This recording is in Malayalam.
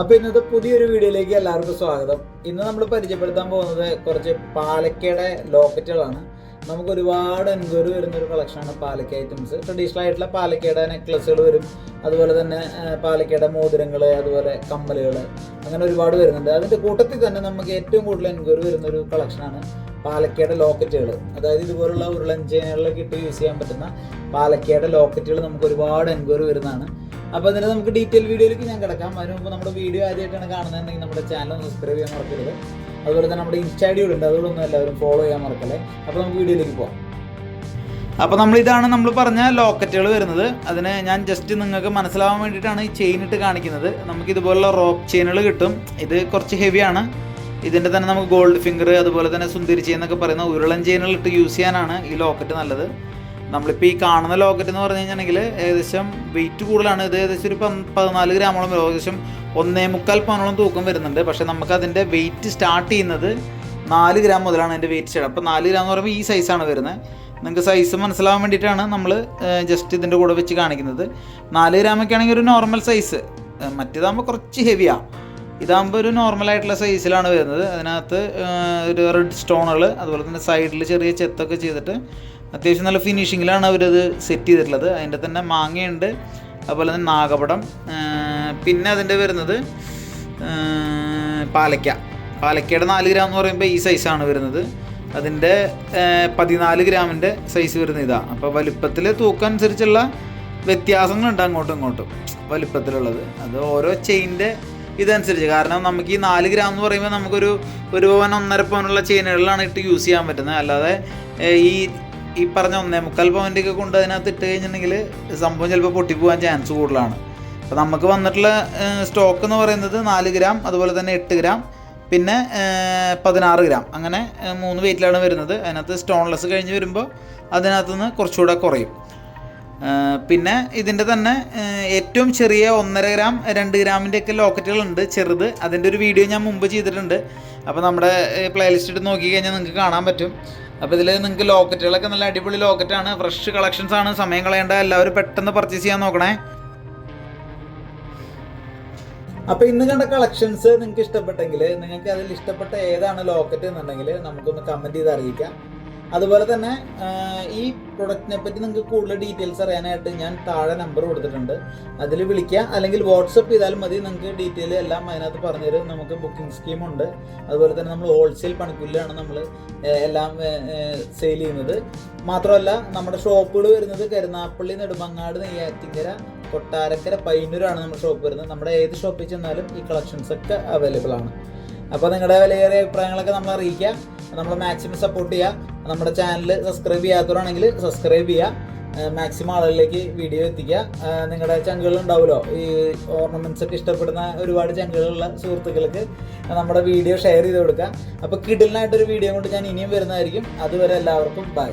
അപ്പൊ ഇന്നത്തെ പുതിയൊരു വീഡിയോയിലേക്ക് എല്ലാവർക്കും സ്വാഗതം. ഇന്ന് നമ്മൾ പരിചയപ്പെടുത്താൻ പോകുന്നത് കുറച്ച് പാലക്കയുടെ ലോക്കറ്റുകളാണ്. നമുക്ക് ഒരുപാട് എൻക്വയറി വരുന്ന ഒരു കളക്ഷനാണ് പാലക്ക ഐറ്റംസ് ട്രഡീഷണൽ ആയിട്ടുള്ള പാലക്കയുടെ നെക്ലസുകൾ വരും. അതുപോലെ തന്നെ പാലക്കയുടെ മോതിരങ്ങൾ അതുപോലെ കമ്മലുകൾ അങ്ങനെ ഒരുപാട് വരുന്നുണ്ട്. അതിന്റെ കൂട്ടത്തിൽ തന്നെ നമുക്ക് ഏറ്റവും കൂടുതൽ എൻക്വയറി വരുന്ന ഒരു കളക്ഷനാണ് പാലക്കയുടെ ലോക്കറ്റുകൾ അതായത് ഇതുപോലുള്ള ഉരുളൻ ചെയിനുകളിലൊക്കെ ഇട്ട് യൂസ് ചെയ്യാൻ പറ്റുന്ന പാലക്കയുടെ ലോക്കറ്റുകൾ നമുക്ക് ഒരുപാട് എൻക്വയറി വരുന്നതാണ്. അപ്പോൾ അതിന് നമുക്ക് ഡീറ്റെയിൽ വീഡിയോയിലേക്ക് ഞാൻ കിടക്കാം. അതിന് മുമ്പ് നമ്മുടെ വീഡിയോ ആദ്യമായിട്ടാണ് കാണുന്നതെങ്കിൽ നമ്മുടെ ചാനൽ സബ്സ്ക്രൈബ് ചെയ്യാൻ മറക്കരുത്. അതുപോലെ തന്നെ നമ്മുടെ ഇൻസ്റ്റാ ഉണ്ട്. അതുകൊണ്ടൊന്നും എല്ലാവരും ഫോളോ ചെയ്യാൻ മറക്കല്ലേ? അപ്പോൾ നമുക്ക് വീഡിയോയിലേക്ക് പോകാം അപ്പോൾ നമ്മൾ ഇതാണ് നമ്മൾ പറഞ്ഞ ലോക്കറ്റുകൾ വരുന്നത്. അതിന് ഞാൻ ജസ്റ്റ് നിങ്ങൾക്ക് മനസ്സിലാവാൻ വേണ്ടിയിട്ടാണ് ഈ ചെയിൻ ഇട്ട് കാണിക്കുന്നത്. നമുക്ക് ഇതുപോലുള്ള റോപ്പ് ചെയിനുകൾ കിട്ടും. ഇത് കുറച്ച് ഹെവിയാണ് ഇതിന്റെ തന്നെ നമുക്ക് ഗോൾഡ് ഫിംഗർ അതുപോലെ തന്നെ സുന്ദരി ചെയിൻ എന്നൊക്കെ പറയുന്ന ഉരുളൻ ചെയിനുകൾ ഇട്ട് യൂസ് ചെയ്യാനാണ് ഈ ലോക്കറ്റ് നല്ലത്. നമ്മളിപ്പോൾ ഈ കാണുന്ന ലോക്കറ്റ് എന്ന് പറഞ്ഞു കഴിഞ്ഞിട്ടുണ്ടെങ്കിൽ ഏകദേശം വെയിറ്റ് കൂടുതലാണ്. ഇത് ഏകദേശം ഒരു പതിനാല് ഗ്രാമോളം ഏകദേശം ഒന്നേ മുക്കാൽ പവനോളം തൂക്കം വരുന്നുണ്ട്. പക്ഷേ നമുക്ക് അതിന്റെ വെയിറ്റ് സ്റ്റാർട്ട് ചെയ്യുന്നത് നാല് ഗ്രാം മുതലാണ് അതിന്റെ വെയിറ്റ് സ്റ്റാർട്ട് അപ്പോൾ നാല് ഗ്രാം എന്ന് പറയുമ്പോൾ ഈ സൈസാണ് വരുന്നത്. നിങ്ങൾക്ക് സൈസ് മനസ്സിലാവാൻ വേണ്ടിയിട്ടാണ് നമ്മൾ ജസ്റ്റ് ഇതിന്റെ കൂടെ വെച്ച് കാണിക്കുന്നത്. നാല് ഗ്രാമൊക്കെ ആണെങ്കിൽ ഒരു നോർമൽ സൈസ് മറ്റേതാകുമ്പോൾ കുറച്ച് ഹെവിയാണ് ഇതാകുമ്പോൾ ഒരു നോർമൽ ആയിട്ടുള്ള സൈസിലാണ് വരുന്നത്. അതിനകത്ത് ഒരു റെഡ് സ്റ്റോണുകൾ അതുപോലെ തന്നെ സൈഡിൽ ചെറിയ ചെത്തൊക്കെ ചെയ്തിട്ട് അത്യാവശ്യം നല്ല ഫിനിഷിങ്ങിലാണ് അവരത് സെറ്റ് ചെയ്തിട്ടുള്ളത്. അതിന്റെ തന്നെ മാങ്ങയുണ്ട് അതുപോലെ തന്നെ നാഗപടം പിന്നെ അതിന്റെ വരുന്നത് പാലയ്ക്ക പാലക്ക. പാലക്കയുടെ നാല് ഗ്രാം എന്ന് പറയുമ്പോൾ ഈ സൈസാണ് വരുന്നത്. അതിന്റെ പതിനാല് ഗ്രാമിന്റെ സൈസ് വരുന്ന ഇതാണ് അപ്പോൾ വലിപ്പത്തിൽ തൂക്കം അനുസരിച്ചുള്ള വ്യത്യാസങ്ങളുണ്ട് അങ്ങോട്ടും ഇങ്ങോട്ടും. വലിപ്പത്തിലുള്ളത്. അത് ഓരോ ചെയിന്റെ ഇതനുസരിച്ച്. കാരണം നമുക്ക് ഈ നാല് ഗ്രാം എന്ന് പറയുമ്പോൾ നമുക്കൊരു ഒരു പവൻ ഒന്നര പവനുള്ള ചെയിനുകളിലാണ് ഇട്ട് യൂസ് ചെയ്യാൻ പറ്റുന്നത്. അല്ലാതെ ഈ ഈ പറഞ്ഞ ഒന്നേ മുക്കാൽ പവന്റെ ഒക്കെ കൊണ്ട് അതിനകത്ത് ഇട്ട് കഴിഞ്ഞിട്ടുണ്ടെങ്കിൽ സംഭവം ചിലപ്പോൾ പൊട്ടിപ്പോകാൻ ചാൻസ് കൂടുതലാണ്. അപ്പോൾ നമുക്ക് വന്നിട്ടുള്ള സ്റ്റോക്ക് എന്ന് പറയുന്നത് നാല് ഗ്രാം അതുപോലെ തന്നെ എട്ട് ഗ്രാം പിന്നെ പതിനാറ് ഗ്രാം അങ്ങനെ മൂന്ന് വെയിറ്റിലാണ് വരുന്നത്. അതിനകത്ത് സ്റ്റോൺലെസ് കഴിഞ്ഞ് വരുമ്പോൾ അതിനകത്തുനിന്ന് കുറച്ചുകൂടെ കുറയും. പിന്നെ ഇതിന്റെ തന്നെ ഏറ്റവും ചെറിയ ഒന്നര ഗ്രാം രണ്ട് ഗ്രാമിന്റെ ഒക്കെ ലോക്കറ്റുകളുണ്ട് ചെറുത്. അതിന്റെ ഒരു വീഡിയോ ഞാൻ മുമ്പ് ചെയ്തിട്ടുണ്ട്. അപ്പോൾ നമ്മുടെ പ്ലേലിസ്റ്റ് ഇട്ട് നോക്കി കഴിഞ്ഞാൽ നിങ്ങൾക്ക് കാണാൻ പറ്റും. അപ്പോൾ ഇതിൽ നിങ്ങൾക്ക് ലോക്കറ്റുകളൊക്കെ നല്ല അടിപൊളി ലോക്കറ്റാണ്. ഫ്രഷ് കളക്ഷൻസ് ആണ്. സമയം കളയേണ്ട. എല്ലാവരും പെട്ടെന്ന് പർച്ചേസ് ചെയ്യാൻ നോക്കണേ. അപ്പോൾ ഇന്ന് കണ്ട കളക്ഷൻസ് നിങ്ങൾക്ക് ഇഷ്ടപ്പെട്ടെങ്കിൽ നിങ്ങൾക്ക് അതിൽ ഇഷ്ടപ്പെട്ട ഏതാണ് ലോക്കറ്റ് എന്നുണ്ടെങ്കിൽ നമുക്കൊന്ന് കമന്റ് ചെയ്ത് അറിയിക്കാം. അതുപോലെ തന്നെ ഈ പ്രൊഡക്റ്റിനെ പറ്റി നിങ്ങൾക്ക് കൂടുതൽ ഡീറ്റെയിൽസ് അറിയാനായിട്ട് ഞാൻ താഴെ നമ്പർ കൊടുത്തിട്ടുണ്ട്. അതിൽ വിളിക്കുക. അല്ലെങ്കിൽ വാട്സപ്പ് ചെയ്താലും മതി. നിങ്ങൾക്ക് ഡീറ്റെയിൽ എല്ലാം അതിനകത്ത് പറഞ്ഞുതരും. നമുക്ക് ബുക്കിംഗ് സ്കീമുണ്ട് അതുപോലെ തന്നെ നമ്മൾ ഹോൾസെയിൽ പണിക്കൂലിലാണ് നമ്മൾ എല്ലാം സെയിൽ ചെയ്യുന്നത്. മാത്രമല്ല നമ്മുടെ ഷോപ്പുകൾ വരുന്നത് കരുനാപ്പള്ളി നെടുമങ്ങാട് നെയ്യാറ്റിങ്കര കൊട്ടാരക്കര പയ്യന്നൂരാണ് നമ്മുടെ ഷോപ്പ് വരുന്നത്. നമ്മുടെ ഏത് ഷോപ്പിൽ ചെന്നാലും ഈ കളക്ഷൻസ് ഒക്കെ അവൈലബിൾ ആണ്. അപ്പോൾ നിങ്ങളുടെ വിലയേറിയ അഭിപ്രായങ്ങളൊക്കെ നമ്മൾ അറിയിക്കുക. നമ്മൾ മാക്സിമം സപ്പോർട്ട് ചെയ്യുക. നമ്മുടെ ചാനൽ സബ്സ്ക്രൈബ് ചെയ്യാത്തവരാണെങ്കിൽ സബ്സ്ക്രൈബ് ചെയ്യുക മാക്സിമം ആളുകളിലേക്ക് വീഡിയോ എത്തിക്കുക. നിങ്ങളുടെ ചങ്കുകൾ ഉണ്ടാവുമല്ലോ ഈ ഓർണമെന്റ്സ് ഒക്കെ ഇഷ്ടപ്പെടുന്ന ഒരുപാട് ചങ്കുകളുള്ള സുഹൃത്തുക്കൾക്ക് നമ്മുടെ വീഡിയോ ഷെയർ ചെയ്ത് കൊടുക്കുക അപ്പോൾ കിടിലിനായിട്ടൊരു വീഡിയോ കൊണ്ട് ഞാൻ ഇനിയും വരുന്നതായിരിക്കും. അതുവരെ എല്ലാവർക്കും ബൈ